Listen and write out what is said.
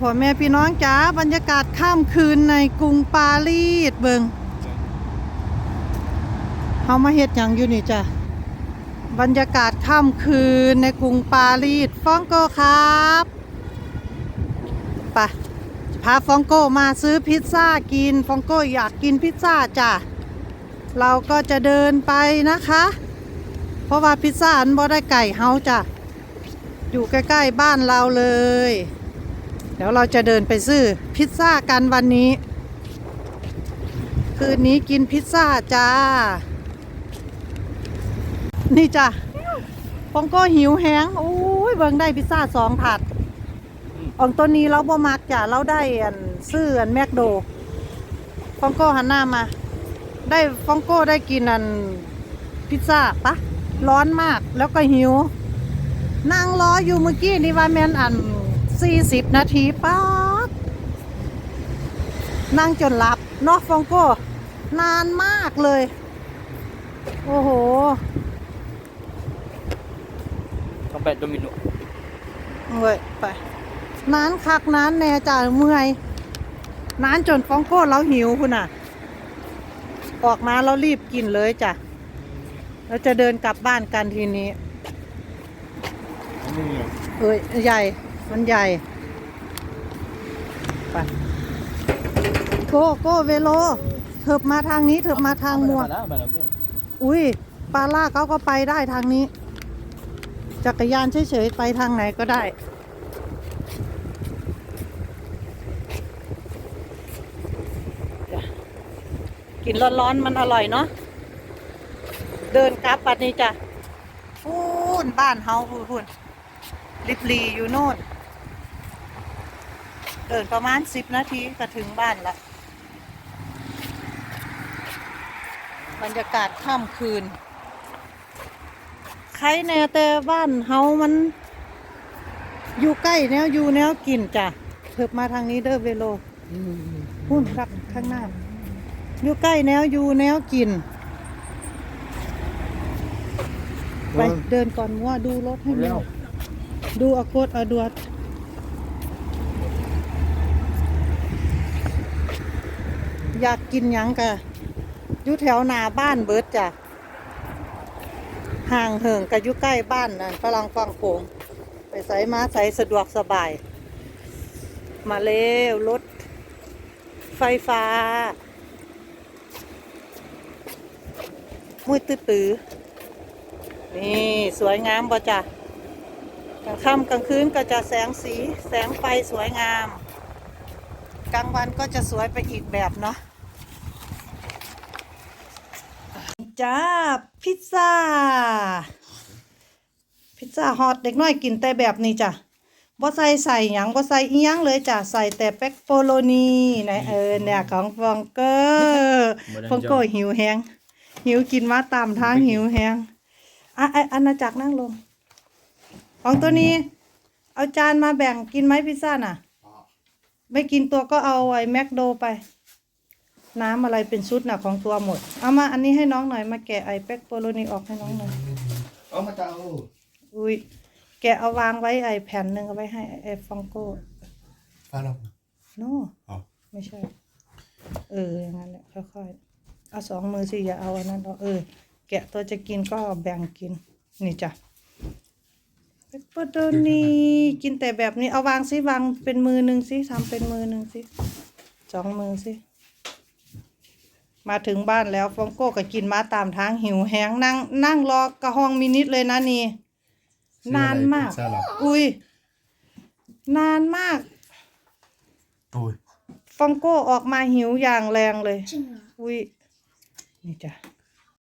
พ่อแม่พี่น้องจ๋าบรรยากาศค่ำคืนในกรุงปารีสเบิงเฮามาเฮ็ดหยังอยู่นี่จ้ะบรรยากาศค่ำคืนในกรุงปารีสฟองโกครับไปพาฟองโกมาซื้อพิซซ่ากินฟองโกอยากกินพิซซ่าจ้ะเราก็จะเดินไปนะคะ เพราะว่าพิซซ่าอันบ่ได้ไก่เฮาจ้ะอยู่ใกล้ๆบ้านเราเลย เดี๋ยวเราจะเดินไปซื้อพิซซ่ากันวันนี้ คืนนี้กินพิซซ่าจ้า นี่จ้ะฟองก็หิวแฮงโอ้ยเบิ่งได้พิซซ่าสองถาดอองตัวนี้เราบ่มักจ้ะเราได้อันซื้ออันแมคโดฟองโก้หันหน้ามา ได้ฟองโก้ได้กินอันพิซซ่าปะร้อนมากแล้วก็หิว นั่งรออยู่เมื่อกี้นี่ว่าแมนอัน สี่สิบนาทีป๊าดนั่งจนหลับเนอกฟองโก้ นานมากเลย โอ้โห ต้องไปโดมิโนเว้ยไปนานคักนานแน่จ้าเมื่อยนานจนฟองโก้เราหิวคุณน่ะ ออกมาเรารีบกินเลยจ้ะเราจะเดินกลับบ้านกันทีนี้นี่เอ้ยใหญ่ มันใหญ่ไปโกโกเวโลเถิบมาทางนี้เถิบมาทางมัวแล้วมาแล้วเพื่อนอุ้ยปาล่าเขาก็ไปได้ทางนี้ จักรยานเฉยๆไปทางไหนก็ได้กินร้อนๆมันอร่อยเนาะ เดินกลับปัดนี้จ้ะพูนบ้านเฮาพูนพูนลิบลีอยู่โน่น เดินประมาณสิบนาทีก็ถึงบ้านละบรรยากาศค่ำคืน ใครแน่แต่บ้านเฮามัน อยู่ใกล้แนวอยู่แนวกินจ้ะเถิบมาทางนี้เด้อเวโลพุ่นรักข้างหน้า อยู่ใกล้แนวอยู่แนวกินไปเดินก่อนว่าดูรถให้แมวดูเอาโคตรเอาดวด อยากกินหยังกะอยู่แถวนาบ้านเบิดจ้ะห่างเหิงกะอยู่ใกล้บ้านนั่นฝรั่งฟังโขงไปใส่มาใส่สะดวกสบาย มาเร็วรถไฟฟ้า มุ้ยตื้อตือนี่สวยงามบ่จ้ะกลางค่ำกลางคืนก็จะแสงสีแสงไฟสวยงาม กลางวันก็จะสวยไปอีกแบบเนาะ จ้า พิซซ่า พิซซ่าฮอตเด็กน้อยกินแต่แบบนี้จ้ะบ่ใส่ใส่หยังบ่ใส่อีหยังเลยจ้ะใส่แต่เป็กโปโลนีไหนเออเนี่ยของฟองเกอร์ฟองโกหิวแฮงหิวกินมาตามทางหิวแฮงอะไออาณาจักรนั่งลง ของตัวนี้ เอาจานมาแบ่งกินไหมพิซซ่าน่ะ ไม่กินตัวก็เอาไอ้แมคโดไป น้ำอะไรเป็นชุดน่ะของตัวหมด เอามาอันนี้ให้น้องหน่อยมาแกะไอ้เป็กโปโลนีออกให้น้องหน่อย เอามาจะเอาอุ้ยแกะเอาวางไว้ไอ้แผ่นหนึ่งเอาไว้ให้ไอ้ฟองโก้ฟันเอาโน่เอาไม่ใช่ เอออย่างนั้นแหละค่อยๆเอาสองมือสิอย่าเอาอันนั้นเอาเออ แกะตัวจะกินก็แบ่งกิน นี่จ้ะเปปเปอร์โดนีกินแต่แบบนี้เอาวางสิวางเป็นมือหนึ่งสิทำเป็นมือหนึ่งสิสองมือสิ มาถึงบ้านแล้วฟองโก้ก็กินมาตามทางหิวแหงนั่ง นั่งรอกระห้องมินิดเลยนะนี่ นานมากพิซซ่าเหรออุ้ย นานมากโอ้ย ฟองโก้ออกมาหิวอย่างแรงเลยอุ้ยนี่จ้ะ